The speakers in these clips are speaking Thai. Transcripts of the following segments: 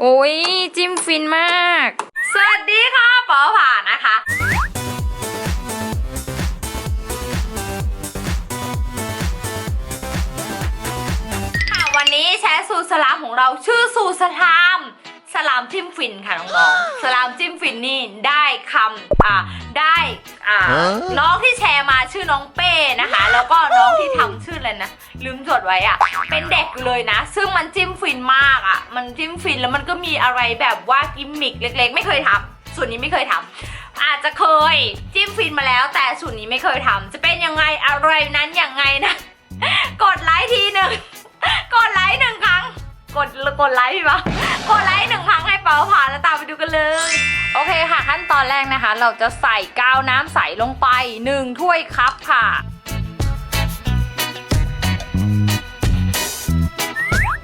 โอ้ยจิ้มฟินมาก สวัสดีค่ะปอผ่านะคะ ค่ะวันนี้แชร์สูตรสลามของเราชื่อสูตรสลามสลามจิ้มฟินค่ะน้องๆสลามจิ้มฟินนี่ได้คำอ่าได้ อ่าฮะน้องที่แชร์มาชื่อน้องเป้นะคะ แล้วก็น้องที่ทำชื่ออะไรนะ ลืมจดไว้อะเป็นเด็กอยู่เลยนะ ซึ่งมันจิ้มฟินมากอะมันจิ้มฟินแล้วมันก็มีอะไรแบบว่ากิมมิกเล็ก ๆ ไม่เคยทำส่วนนี้ไม่เคยทำอาจจะเคยจิ้มฟินมาแล้ว แต่สูตรนี้ไม่เคยทำจะเป็นยังไงอะไรนั้นยังไงนะ กดไลค์ทีหนึ่ง กดไลค์หนึ่งครั้ง กดกดไลค์พี่ปะกดไลค์หนึ่งครั้งให้ เปาผ่านแล้วตามไปดูกันเลย โอเคค่ะ ขั้นตอนแรกนะคะ เราจะใส่กาวน้ำใสลงไปหนึ่งถ้วยคัพค่ะ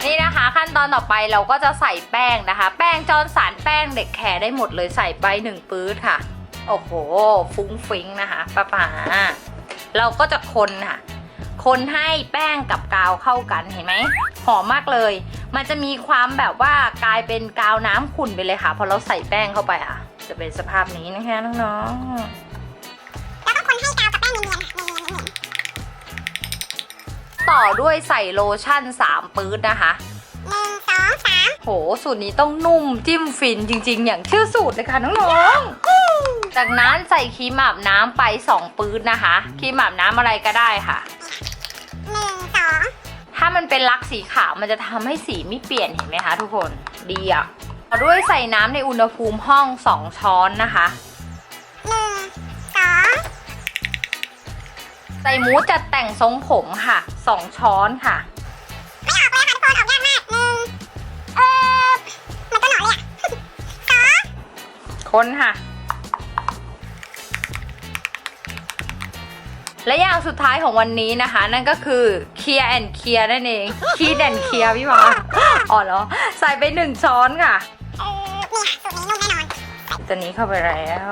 นี่นะคะขั้นตอนต่อไปเราก็จะใส่แป้งนะคะ แป้งจอนสารแป้งเด็กแขได้หมดเลยใส่ไปหนึ่งปื๊ดค่ะ โอ้โห ฟุ้งฟิ้งนะคะป้าป๋าเราก็จะคนค่ะ คนให้แป้งกับกาวเข้ากันเห็นไหมหอมมากเลย มันจะมีความแบบว่ากลายเป็นกาวน้ำขุ่นไปเลยค่ะ พอเราใส่แป้งเข้าไปอะ จะเป็นสภาพนี้นะคะน้องแล้วก็คนให้กาวกับแป้งเนียนๆค่ะเนียนๆเนียนๆต่อด้วยใส่โลชั่น3ปื๊ดนะคะๆหนึ่งสองสามโหสูตรนี้ต้องนุ่มจิ้มฟินจริง ๆ อย่างชื่อสูตรเลยค่ะน้องๆจากนั้นใส่ครีมอาบน้ำไป2ปื๊ดนะคะครีมอาบน้ำอะไรก็ได้ค่ะหนึ่งสอง ถ้ามันเป็นลักสีขาวมันจะทำให้สีไม่เปลี่ยนเห็นไหมคะทุกคนดีอะต่อด้วยใส่น้ำในอุณหภูมิห้อง 2 ช้อนนะคะหนึ่งสองใส่หมูจัดแต่งทรงผมค่ะ 2 ช้อนค่ะไม่ออกเลยค่ะทุกคนออกยากมากหนึ่งเออมันก็หนอนเลยอะสองคนค่ะ และอย่างสุดท้ายของวันนี้นะคะ นั่นก็คือเคลียร์แอนเคลียร์นั่นเองคีดแอนเคลียร์พี่มาอ๋อเหรอใส่ไปหนึ่งช้อนค่ะเออนี่ค่ะสูตรนี้นุ่มแน่นอนตัวนี้เข้าไปแล้ว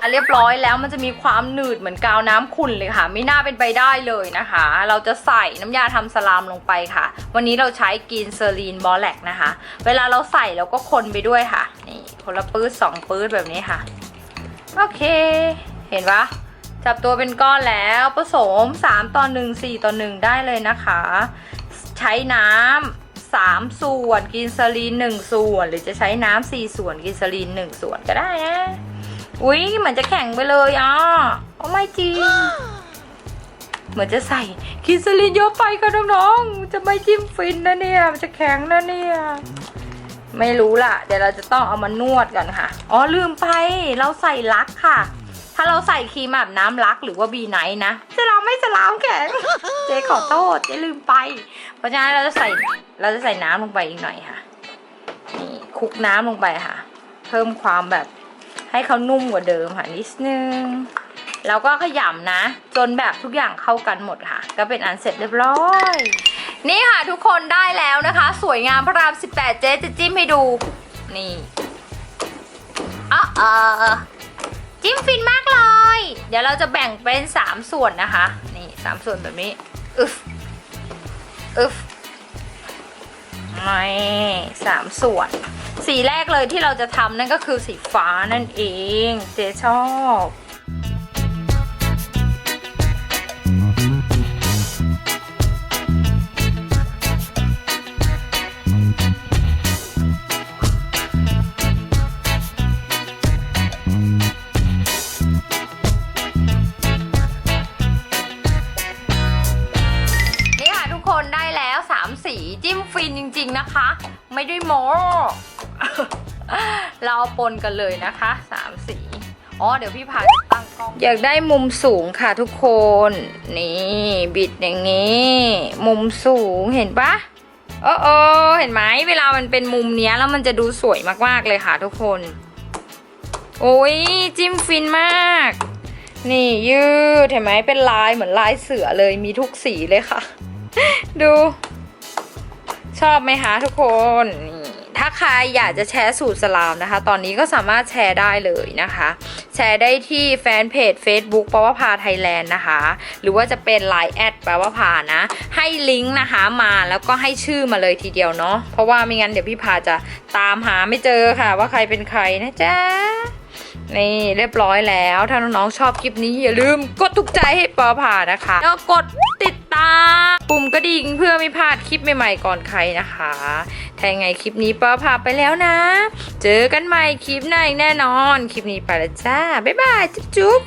อะเรียบร้อยแล้วมันจะมีความหนืดเหมือนกาวน้ำขุ่นเลยค่ะ ไม่น่าเป็นไปได้เลยนะคะ เราจะใส่น้ำยาทำสลามลงไปค่ะ วันนี้เราใช้กินเซอรีนบอแลกนะคะ เวลาเราใส่เราก็คนไปด้วยค่ะ นี่คนละปื้ดสองปื้ดแบบนี้ค่ะ โอเค เห็นปะจับตัวเป็นก้อนแล้วผสม 3 ต่อ 1 4 ต่อ 1 ได้เลยนะคะ ใช้น้ำสามส่วนกินซาลีนหนึ่งส่วน หรือจะใช้น้ำสี่ส่วนกินซาลีนหนึ่งส่วนก็ได้นะอุ้ยเหมือนจะแข็งไปเลยอะโอ้ไม่จริงเหมือนจะใส่กินซาลีนเยอะไปค่ะน้องๆจะไม่จิ้มฟินนะเนี่ยมันจะแข็งนะเนี่ยไม่รู้ล่ะ เดี๋ยวเราจะต้องเอามานวดกันค่ะ อ๋อลืมไปเราใส่ลักค่ะ ถ้าเราใส่ครีมอาบน้ำลักหรือว่าบีไนท์นะจะเราไม่จะล้างแข็งเจ๊ขอโทษเจ๊ลืมไป เพราะฉะนั้นเราจะใส่เราจะใส่น้ำลงไปอีกหน่อยค่ะนี่คลุกน้ำลงไปค่ะ เพิ่มความแบบให้เขานุ่มกว่าเดิมค่ะนิดนึงแล้วก็ขยำนะ จนแบบทุกอย่างเข้ากันหมดค่ะ ก็เป็นอันเสร็จเรียบร้อย นี่ค่ะทุกคนได้แล้วนะคะ สวยงามพระราม 18 เจ๊จะจิ้มให้ดู นี่อ๋อเออจิ้มฟินมากเลยเดี๋ยวเราจะแบ่งเป็น 3 ส่วนนะคะ นี่ 3 ส่วนแบบนี้ อึฟ อึฟไม่สามส่วน สีแรกเลยที่เราจะทำนั่นก็คือสีฟ้านั่นเอง เจ๊ชอบ นะคะ ไม่ได้โม้เราปนกันเลยนะคะสามสีอ๋อเดี๋ยวพี่พาจะตั้งกล้อง อยากได้มุมสูงค่ะทุกคน นี่บิดอย่างนี้ มุมสูงเห็นปะเออเออเห็นไหมเวลามันเป็นมุมเนี้ยแล้วมันจะดูสวยมากๆเลยค่ะทุกคน โอ้ยจิ้มฟินมาก นี่ยืดเห็นไหมเป็นลายเหมือนลายเสือเลยมีทุกสีเลยค่ะ ดู ชอบไหมคะทุกคนถ้าใครอยากจะแชร์สูตรสลามนะคะ ตอนนี้ก็สามารถแชร์ได้เลยนะคะ แชร์ได้ที่แฟนเพจ Facebook ปวพาไทยแลนด์นะคะ หรือว่าจะเป็น Line แอดปว่าพานะ ให้ลิงก์นะคะมาแล้วก็ให้ชื่อมาเลยทีเดียวเนาะเพราะว่าไม่งั้นเดี๋ยวพี่พาจะตามหาไม่เจอค่ะ ว่าใครเป็นใครนะจ๊ะนี่เรียบร้อยแล้ว ถ้าน้องๆชอบคลิปนี้อย่าลืมกดถูกใจให้ปอผ่านะคะ แล้วกดติด ตาปุ่มกระดิ่งเพื่อไม่พลาดคลิปใหม่ๆก่อนใครนะคะถ้ายังไงคลิปนี้ปอผ่าไปแล้วนะ เจอกันใหม่คลิปหน้าอีกแน่นอน คลิปนี้ไปแล้วจ้า บ๊ายบาย จุ๊บจุ๊บ